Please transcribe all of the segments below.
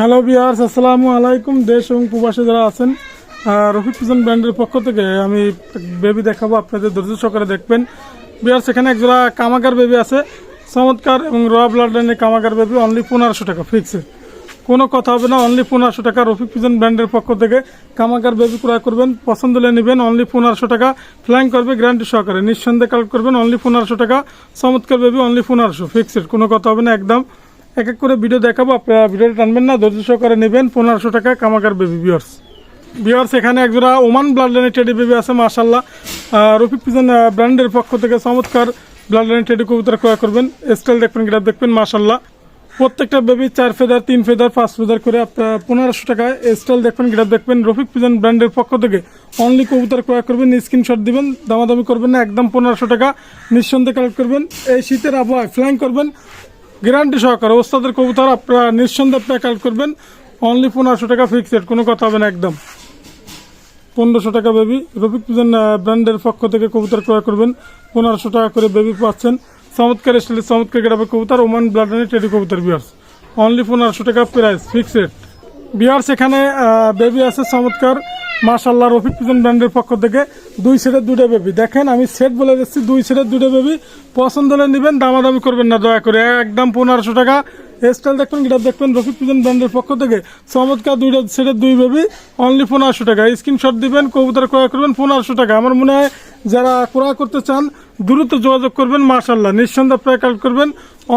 Hello বিহার্স আসসালামু আলাইকুম দেশ এবং প্রবাসী যারা আছেন রফিক পিজন ব্র্যান্ডের পক্ষ থেকে আমি বেবি দেখাবো, আপনাদের ধৈর্য সহকারে দেখবেন। বিহার্স এখানে একজোড়া কামাকার বেবি আছে। চমৎকার এবং র ব্লাড লাইনের কামাকার বেবি অনলি পনেরোশো টাকা ফিক্সে কোনো কথা হবে না অনলি পনেরোশো টাকা। রফিক পিজন ব্র্যান্ডের পক্ষ থেকে কামাকার বেবি ক্রয় করবেন, পছন্দ হলে নেবেন অনলি পনেরোশো টাকা। ফ্লাইং করবে গ্যারান্টি সহকারে। নিঃসন্দেহে কালেক্ট করবেন অনলি পনেরোশো টাকা। চমৎকার বেবি অনলি পনেরোশো ফিক্সড কোনো কথা হবে না, একদম এক এক করে ভিডিও দেখাবো, আপনারা ভিডিওটা টানবেন না, ধৈর্য সহকারে নেবেন, পনেরোশো টাকা কামাকার বেবি বিয়ার্স বিয়ার্স এখানে একজোড়া ওমান ব্লাড লাইনের টেডি বেবি আছে মাশাল্লাহ রফিক পিজন ব্র্যান্ডের পক্ষ থেকে চমৎকার ব্লাড লাইনের টেডি কবুতর ক্রয় করবেন। স্টাইল দেখবেন গ্রাফ দেখবেন মাশাল্লাহ প্রত্যেকটা বেবি চার ফেদার তিন ফেদার পাঁচ ফেদার করে আপনার পনেরোশো টাকায় স্টাইল দেখবেন গ্রাফ দেখবেন। রফিক পিজন ব্র্যান্ডের পক্ষ থেকে অনলি কবুতর ক্রয় করবেন স্ক্রিনশট দিবেন, দামাদামি করবেন না, একদম পনেরোশো টাকা নিঃসন্দেহে কালেক্ট করবেন। এই শীতের আবহাওয়ায় ফ্লাইং করবেন। গ্যারান্টি সহকারে। ওস্তাদের কবুতর আপনারা নিঃসন্দেহে কালেক্ট করবেন। অনলি পনেরোশো টাকা ফিক্সড কোনো কথা হবে না, একদম। পনেরোশো টাকা বেবি রফিক পিজন ব্র্যান্ডের পক্ষ থেকে কবুতর ক্রয় করবেন। পনেরোশো টাকা করে বেবি পাচ্ছেন। চমৎকার স্টাইলের চমৎকার গেটাবে কবুতর ওমান ব্লাডানি টেডি কবুতর বিয়ার্স অনলি পনেরোশো টাকা প্রাইস ফিক্সড বিয়ার্স এখানে বেবি আছে, চমৎকার। মাশাল্লাহ রফিক পিজন ব্র্যান্ডের পক্ষ থেকে। দুই সেটের দুটো বেবি দেখেন আমি সেট বলে দিচ্ছি দুই সেটের দুটো বেবি পছন্দ হলে নেবেন দামাদামি করবেন না দয়া করে। একদম পনেরোশো টাকা। স্টাইল দেখবেন গিটার দেখবেন রফিক পিজন ব্র্যান্ডের পক্ষ থেকে। চমৎকার দুইটা সেটের দুই বেবি অনলি পনেরোশো টাকা। স্ক্রিনশট দিবেন কবুতর ক্রয় করবেন পনেরোশো টাকা। আমার মনে হয় যারা ক্রয় করতে চান দ্রুত যোগাযোগ করবেন মাশাল্লাহ নিঃসন্দেহে প্রায় কালেক্ট করবেন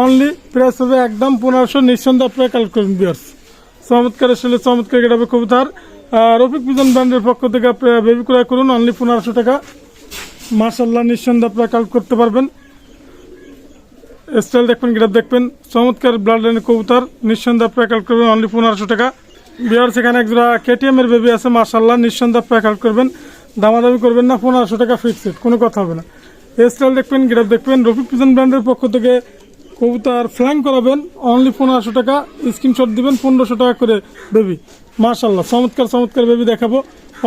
অনলি প্রাইস হবে একদম পনেরোশো নিঃসন্দেহে প্রায় কালেক্ট করবেন বিয়ার্স চমৎকার আসলে চমৎকার গেটাবে কবুতর। আহ, রফিক পিজন ব্র্যান্ডের পক্ষ থেকে আপনারা বেবি ক্রয় করুন অনলি পনেরোশো টাকা। মাশাল্লাহ নিঃসন্দেহে আপনারা কালেক্ট করতে পারবেন। স্টাইল দেখবেন, গ্রাফ দেখবেন। চমৎকার ব্লাড লাইনের কবুতর, নিঃসন্দেহে আপনারা কালেক্ট করবেন অনলি পনেরোশো টাকা। বিহার সেখানে একজোড়া কেটিএম এর বেবি আছে মাশাল্লাহ নিঃসন্দেহে আপনারা কালেক্ট করবেন। দামাদামি করবেন না, পনেরোশো টাকা ফিক্সড কোনো কথা হবে না। স্টাইল দেখবেন গ্রাফ দেখবেন। রফিক পিজন ব্র্যান্ডের পক্ষ থেকে কবুতর ফ্ল্যাং করাবেন অনলি পনেরোশো টাকা স্ক্রিনশট দিবেন, পনেরোশো টাকা করে বেবি মাশাল্লাহ চমৎকার চমৎকার বেবি দেখাবো।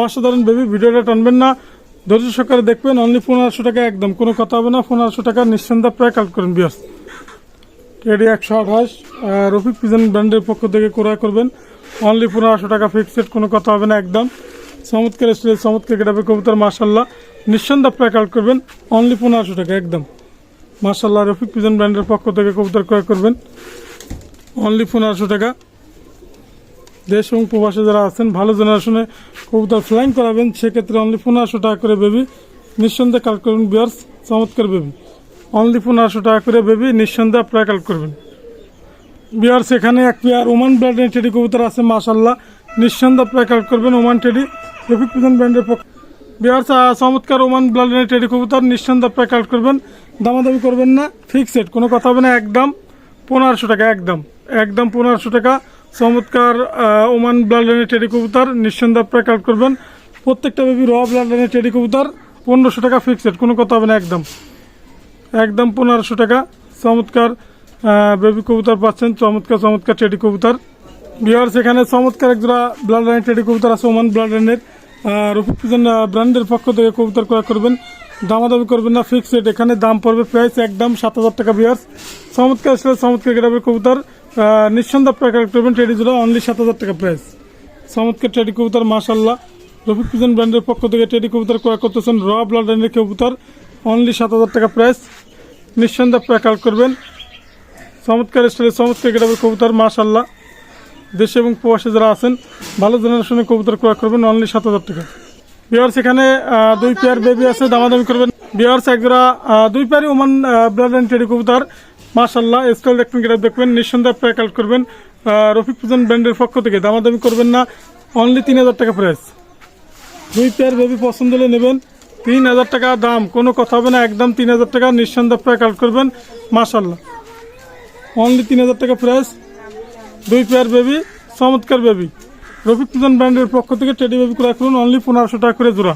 অসাধারণ বেবি ভিডিওটা টানবেন না। ধৈর্য সহকারে দেখবেন অনলি পনেরোশো টাকা একদম। কোনো কথা হবে না, পনেরোশো টাকা নিঃসন্দেহে প্রায় কালেক্ট করেন বিয়াস টেডি একশো আঠাশ। রফিক পিজন ব্র্যান্ডের পক্ষ থেকে ক্রয় করবেন। অনলি পনেরোশো টাকা ফিক্সড কোনো কথা হবে না, একদম। চমৎকার স্টাইল চমৎকার গেটাবে কবুতর মাশাল্লাহ নিঃসন্দেহে প্রায় কালেক্ট করবেন অনলি পনেরোশো টাকা, একদম। মাশাল্লাহ রফিক পিজন ব্র্যান্ডের পক্ষ থেকে কবুতর ক্রয় করবেন। অনলি পনেরোশো টাকা। দেশ এবং প্রবাসে যারা আছেন, ভালো জেনারেশনে কবুতর ফ্লাইং করাবেন, সেক্ষেত্রে অনলি পনেরোশো টাকা করে বেবি নিঃসন্দেহে কালেক্ট করবেন বিয়ার্স চমৎকার বেবি অনলি পনেরোশো টাকা করে বেবি নিঃসন্দেহে আপনারা কালেক্ট করবেন। বিয়ার্স এখানে এক পেয়ার ওমান ব্র্যান্ডের টেডি কবুতর আছে মাশাল্লাহ নিঃসন্দেহে আপনারা কাল করবেন ওমান টেডি রফিক পিজন ব্র্যান্ডের পক্ষ বিহার চমৎকার ওমান ব্লাডের টেডি কবুতর নিঃসন্দেহে আপনারা কালেক্ট করবেন। দামাদামি করবেন না ফিক্সড কোনো কথা হবে না, একদম পনেরোশো টাকা, একদম একদম পনেরোশো টাকা। চমৎকার ওমান ব্লাডের টেডি কবুতর নিঃসন্দেহে আপনারা কালেক্ট করবেন। প্রত্যেকটা বেবি র ব্লাডের টেডি কবুতর পনেরোশো টাকা ফিক্সড কোনো কথা হবে না, একদম। একদম পনেরোশো টাকা। চমৎকার বেবি কবুতর পাচ্ছেন, চমৎকার চমৎকার টেডি কবুতর। বিহার, সেখানে চমৎকার একজোড়া ব্লাড লাইনের টেডি কবুতর আছে, ওমান ব্লাড লাইনের রফিক ব্র্যান্ডের পক্ষ থেকে কবুতর ক্রয় করবেন, দামাদামি করবেন না ফিক্সড এখানে দাম পড়বে প্রাইস একদম সাত হাজার টাকা বিয়ার্স চমৎকার আসলে চমৎকার গ্রামের কবুতর নিঃসন্দেহে আপনারা কালেক্ট করবেন ট্রেডি জোড়া অনলি সাত হাজার টাকা প্রাইস চমৎকার টেডি কবুতর মাশাল্লাহ রফিক পিজন ব্র্যান্ডের পক্ষ থেকে টেডি কবুতর ক্রয় করতেছেন র ব্লাড লাইনের কবুতর অনলি সাত হাজার টাকা প্রাইস নিঃসন্দেহে আপনারা কালেক্ট করবেন। চমৎকার স্টাইলে চমৎকার গ্রামের কবুতর মাশাল্লাহ দেশে এবং প্রবাসে যারা আছেন, ভালো জেনারেশনের কবুতর ক্রয় করবেন অনলি সাত হাজার টাকা। বিয়ার্স এখানে দুই পেয়ার বেবি আছে, দামাদামি করবেন। বিয়ার্স একজোড়া দুই পেয়ারই ওমান ব্লাড অ্যান্ড টেডি কবুতর। মাশাল্লাহ স্টাইল দেখবেন গ্রাফ দেখবেন, নিঃসন্দেহে আপনারা কালেক্ট করবেন। রফিক পুজন ব্র্যান্ডের পক্ষ থেকে দামাদামি করবেন না অনলি তিন হাজার টাকা প্রাইস দুই পেয়ার বেবি পছন্দ হলে নেবেন। তিন হাজার টাকা দাম, কোনো কথা হবে না, একদম তিন হাজার টাকা, নিঃসন্দেহ আপনারা কালেক্ট করবেন। মাশাল্লাহ অনলি তিন হাজার টাকা প্রাইস দুই পেয়ার বেবি চমৎকার বেবি রফিক পুজন ব্র্যান্ডের পক্ষ থেকে টেডি বেবি ক্রয় করুন অনলি পনেরোশো টাকা করে জোড়া।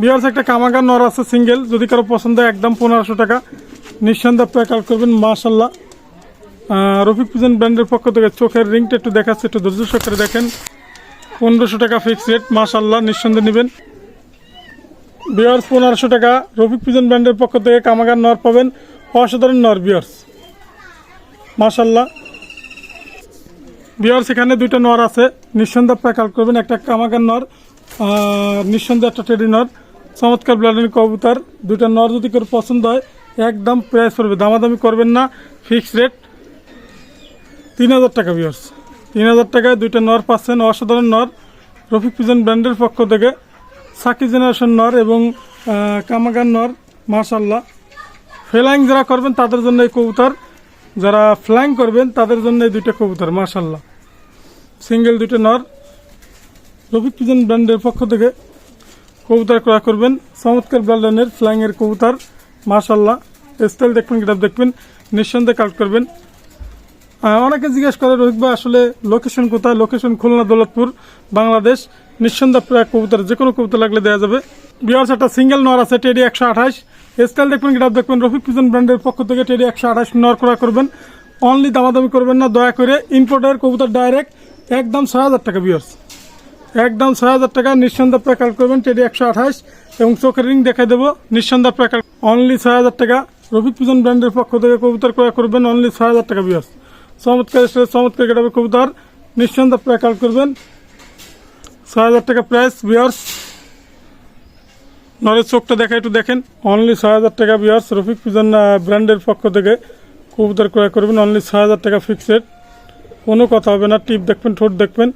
বিহার একটা কামাগার নর আছে সিঙ্গেল যদি কারও পছন্দ হয়, একদম পনেরোশো টাকা। নিঃসন্দেহে আপনারা কাল করবেন মাশাল্লাহ রফিক পুজন ব্র্যান্ডের পক্ষ থেকে চোখের রিংটা একটু দেখাচ্ছে, একটু ধৈর্য সহকারে দেখেন। পনেরোশো টাকা ফিক্স রেট মাশাল্লাহ নিঃসন্দেহে নেবেন। বিয়ার্স, পনেরোশো টাকা। রফিক পিজন ব্র্যান্ডের পক্ষ থেকে কামাগার নর পাবেন, অসাধারণ নর, বিয়ার্স। মাশাল্লাহ বিয়ার সেখানে দুইটা নর আছে। নিঃসন্দেহ প্যাকাল করবেন, একটা কামাকার নর নিঃসন্দেহ একটা টেডি নর। চমৎকার ব্লাডের কবুতর। দুইটা নর যদি করে পছন্দ হয়, একদম প্রাইস পড়বে। দামাদামি করবেন না ফিক্স রেট তিন হাজার টাকা বিয়ার্স তিন হাজার টাকায় দুইটা নর পাচ্ছেন, অসাধারণ নর। রফিক পিজন ব্র্যান্ডের পক্ষ থেকে। সাকি জেনারেশন নর এবং কামাগান নর মার্শাল্লাহ ফ্লাইং যারা করবেন, তাদের জন্য এই কবুতর। যারা ফ্ল্যাং করবেন, তাদের জন্য এই দুইটা কবুতর মার্শাল্লাহ সিঙ্গেল দুইটা নর। রফিক পিজন ব্র্যান্ডের পক্ষ থেকে কবুতর ক্রয় করবেন। চমৎকার ব্র্যান্ডের ফ্লাইংয়ের কবুতর মার্শাল্লাহ স্টাইল দেখবেন কিতাব দেখবেন, নিঃসন্দেহে কালেক্ট করবেন। অনেকে জিজ্ঞেস করে রোহিত ভাই, আসলে লোকেশন কোথায়? লোকেশন খুলনা, দৌলতপুর, বাংলাদেশ। নিঃসন্দেহ প্রায় কবুতর যে কোনো কবুতর লাগলে দেওয়া যাবে। বিয়ার্স, একটা সিঙ্গেল নর আছে টেডি একশো আঠাশ। স্টাইল দেখবেন কিতাব দেখবেন, রফিক পিজন ব্র্যান্ডের পক্ষ থেকে টেডি একশো আঠাশ নর ক্রয় করবেন। অনলি দামাদামি করবেন না, দয়া করে ইম্পোর্টের কবুতর ডাইরেক্ট একদম ছয় হাজার টাকা বিয়ার্স একদম ছয় হাজার টাকা নিঃসন্দেহ প্যাকাল করবেন টেডি একশো আঠাশ এবং চোখের রিং দেখাই দেবো, নিঃসন্দেহ প্যাকাল অনলি ছয় হাজার টাকা রফিক পিজন ব্র্যান্ডের পক্ষ থেকে কবুতর ক্রয় করবেন অনলি ছয় হাজার টাকা বিয়ার্স চমৎকার স্টাইলে, চমৎকার কবুতর, নিঃসন্দেহ প্যাকাল করবেন। ছয় হাজার টাকা প্রাইস বিয়ার্স নরের চোখটা দেখা, একটু দেখেন। অনলি ছয় হাজার টাকা বিয়ার্স রফিক পিজন ব্র্যান্ডের পক্ষ থেকে কবুতর ক্রয় করবেন। অনলি ছয় হাজার টাকা ফিক্সড কোনো কথা হবে না, টিপ দেখবেন, ঠোঁট দেখবেন।